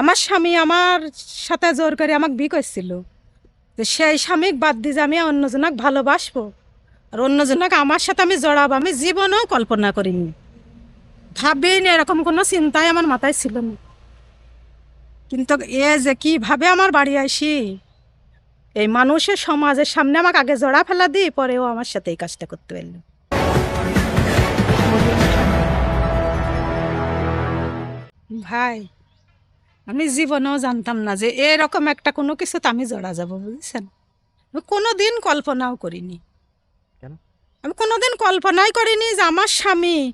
আমার স্বামী আমার সাথে জোর করে আমাকে বি করছিল। যে সেই স্বামীক বাদ দিয়ে আমি অন্যজনক ভালোবাসবো, আর অন্যজনক আমার সাথে আমি জড়াবো, আমি জীবনেও কল্পনা করিনি। ভাবিনি, এরকম কোনো চিন্তাই আমার মাথায় ছিল না। কিন্তু এ যে কীভাবে আমার বাড়ি আসি এই মানুষের সমাজের সামনে আমাকে আগে জড়া ফেলা দিই পরেও আমার সাথে এই কাজটা করতে পারল। ভাই আমি জীবনেও জানতাম না যে এরকম একটা কোনো কিছুতে আমি জড়া যাব বুঝছেন? আমি কোনো দিন কল্পনাও করিনি। আমি কোনো দিন কল্পনাই করিনি যে আমার স্বামী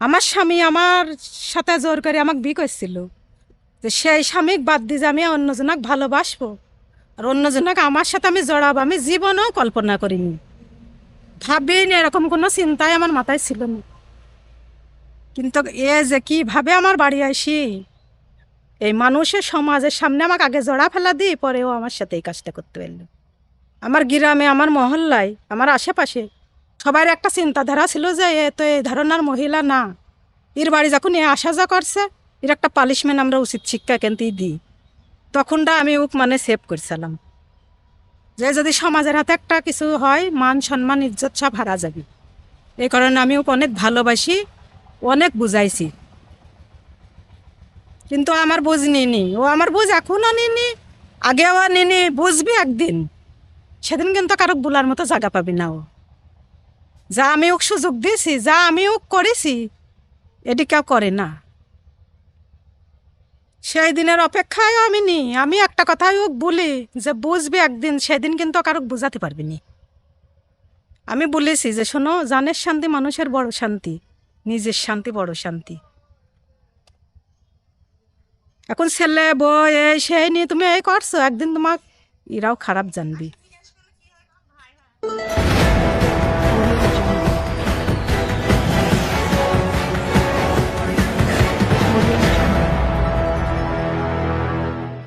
আমার স্বামী আমার সাথে জোর করে আমাকে বি করছিল। যে সেই স্বামীক বাদ দিয়ে যে আমি অন্যজনক ভালোবাসবো আর অন্যজনক আমার সাথে আমি জড়াবো আমি জীবনেও কল্পনা করিনি। ভাবিনি এরকম কোনো চিন্তাই আমার মাথায় ছিল না। কিন্তু এ যে কীভাবে আমার বাড়ি আসি এই মানুষের সমাজের সামনে আমাকে আগে জড়া ফেলা দিই পরেও আমার সাথে এই কাজটা করতে পারল। আমার গ্রামে, আমার মহল্লায়, আমার আশেপাশে সবার একটা চিন্তাধারা ছিল যে এ তো এই ধরনের মহিলা না। এর বাড়ি যখন এ আসা যা করছে, এর একটা পালিশমেন্ট আমরা উচিত শিক্ষা কেনতেই দিই। তখনটা আমি ওক মানে সেভ করছিলাম। যে যদি সমাজের হাতে একটা কিছু হয়, মান সম্মান, ইজ্জত সব হারা যাবে। এই কারণে আমি ওকে অনেক ভালোবাসি, অনেক বুঝাইছি। কিন্তু আমার বুঝ নিনি ও আমার বুঝ এখনও নিনি আগেও নিনি বুঝবি একদিন। সেদিন কিন্তু কারও বলার মতো জায়গা পাবি না ও। যা আমি ওকে সুযোগ দিয়েছি, যা আমি ওকে করেছি, এটি কেউ করে না। সেই দিনের অপেক্ষায় আমি নি আমি একটা কথাই ওকে বলি যে, বুঝবি একদিন, সেদিন কিন্তু কারও বুঝাতে পারবি নি। আমি বলেছি যে, শোনো, জানের শান্তি মানুষের বড় শান্তি, নিজের শান্তি বড় শান্তি। এখন ছেলে বই এই সেই নিয়ে তুমি এই করছ একদিন তোমাক এরাও খারাপ জানবি।